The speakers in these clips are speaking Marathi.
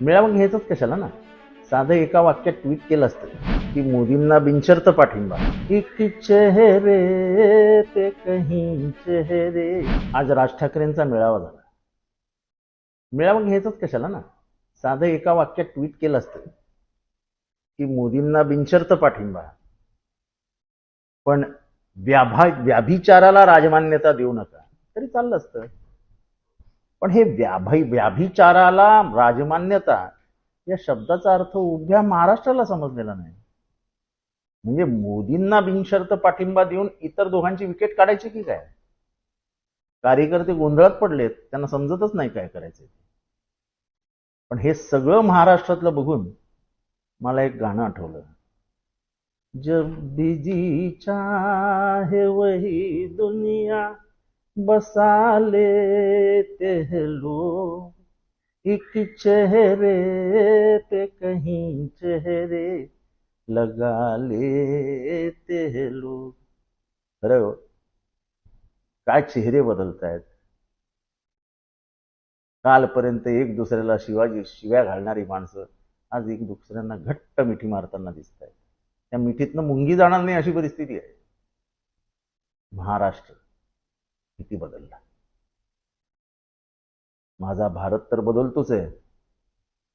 मेळावा घ्यायचंच कशाला ना? साधं एका वाक्यात ट्विट केलं असतं की मोदींना बिनशर्त पाठिंबा. एक चेहरे ते कहीं चेहरे. आज राज ठाकरेंचा मेळावा झाला. मेळावा घ्यायचंच कशाला ना? साधं एका वाक्यात ट्विट केलं असतं की मोदींना बिनशर्त पाठिंबा. पण व्याभा व्याभिचाराला राजमान्यता देऊ नका. तरी चाललं असतं. पण हे व्याभै व्याभिचाराला राजमान्यता या शब्दाचा अर्थ उभ्या महाराष्ट्राला समजलेला नाही. म्हणजे मोदींना बिनशर्त पाठिंबा देऊन इतर दोघांची विकेट काढायची की काय? कार्यकर्ते गोंधळात पडलेत त्यांना समजतच नाही काय करायचे पण हे सगळं महाराष्ट्रातलं बघून मला एक गाणं आठवलं. जब भी चाहे वही दुनिया बसा लेते हैं लोग एक चेहरे पे कहीं चेहरे लगा लेते हैं हो, लोग काय चेहरे बदलत आहेत कालपर्यंत एक दुसऱ्याला शिवाजी शिव्या घालणारी माणसं आज एक दुसऱ्यांना घट्ट मिठी मारताना दिसत आहेत त्या मिठीतनं मुंगी जाणार नाही अशी परिस्थिती आहे. महाराष्ट्र. किती बदलला. माझा भारत तर बदलतोच आहे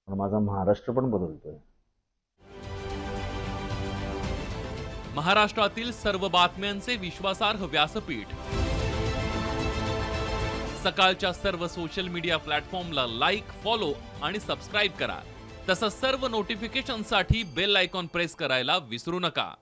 पण माझा महाराष्ट्र पण बदलतोय. महाराष्ट्रातील सर्व बातम्यांचे विश्वासार्ह व्यासपीठ. सकाळच्या सर्व सोशल मीडिया प्लॅटफॉर्मला लाईक फॉलो आणि सबस्क्राईब करा. तसंच सर्व नोटिफिकेशनसाठी बेल आयकॉन प्रेस करायला विसरू नका.